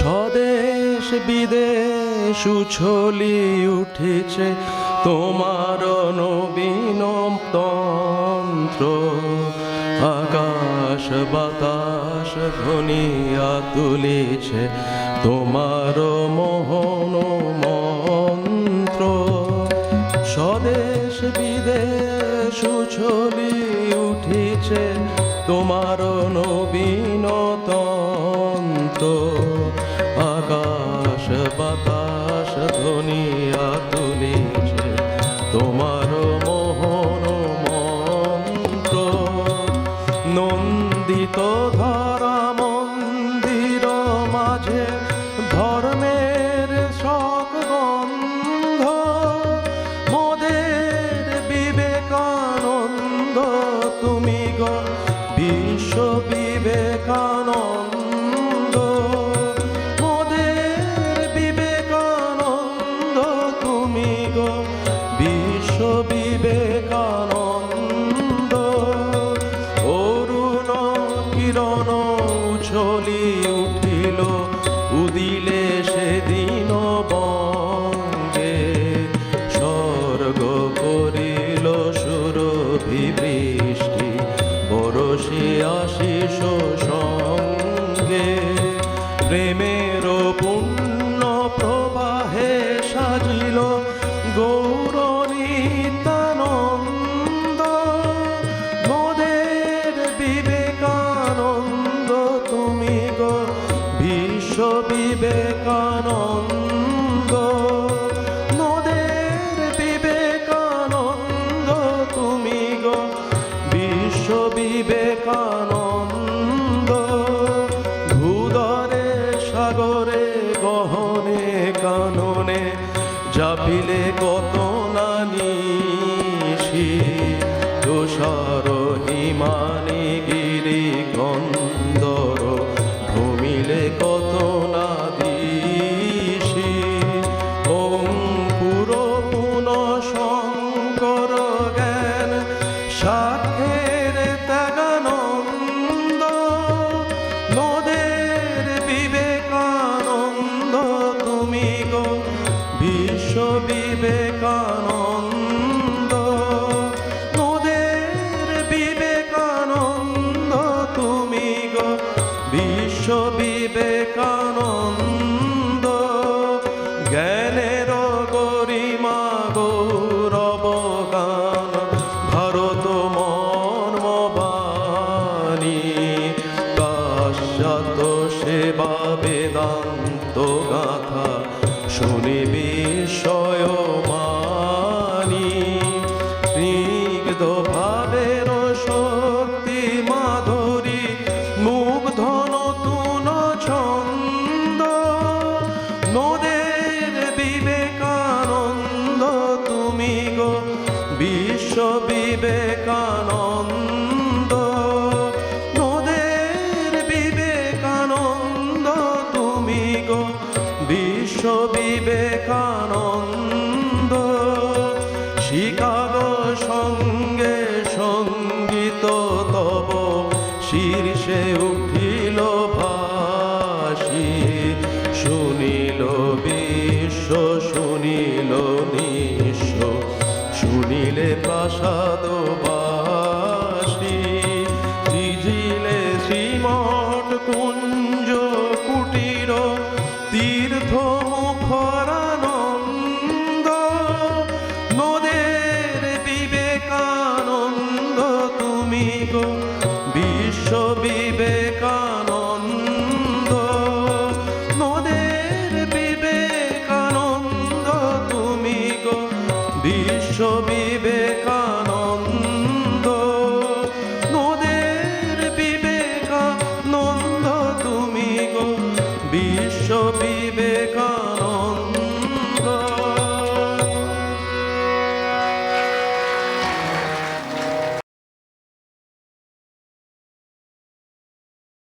স্বদেশ বিদেশ উছলি উঠেছে তোমার নবীন তন্ত্র আকাশ বাতাস ধ্বনিয়া তুলেছে তোমার মোহন মন্ত্র। স্বদেশ বিদেশ উছলি উঠেছে তোমার নবীন তন্ত্র বাতাস তুলিছে তোমার মোহন মন্ত্র। নন্দিত ধরা মন্দির মাঝে উছলি উঠিল উদিলে সেদিন বঙ্গে। স্বর্গ করিল সুরভি বৃষ্টি বরসি আশিস সঙ্গে। প্রেমের বিবেকানন্দ মোদের বিবেকানন্দ তুমি গো বিশ্ব বিবেকানন্দ ভূদরে সাগরে গহনে কাননে জাপিলে কত নানিশি জ্ঞানের গরিমা গৌরব গান ভারত মর্মবাণী পাশ্চাত্য সেবা বেদান্ত গাথা শুনি বিস্ময় বিবেকানন্দ নদের বিবেকানন্দ তুমি গো বিশ্ব বিবেকানন্দ। শিকাগো সঙ্গে সংগীত তব শীর্ষে উঠিল শুনিলে প্রাসাদবাসী সৃজিলে শ্রীমঠ কুঞ্জ কুটির তীর্থ মুখরানন্দ নদের বিবেকানন্দ তুমি গো বিশ্ব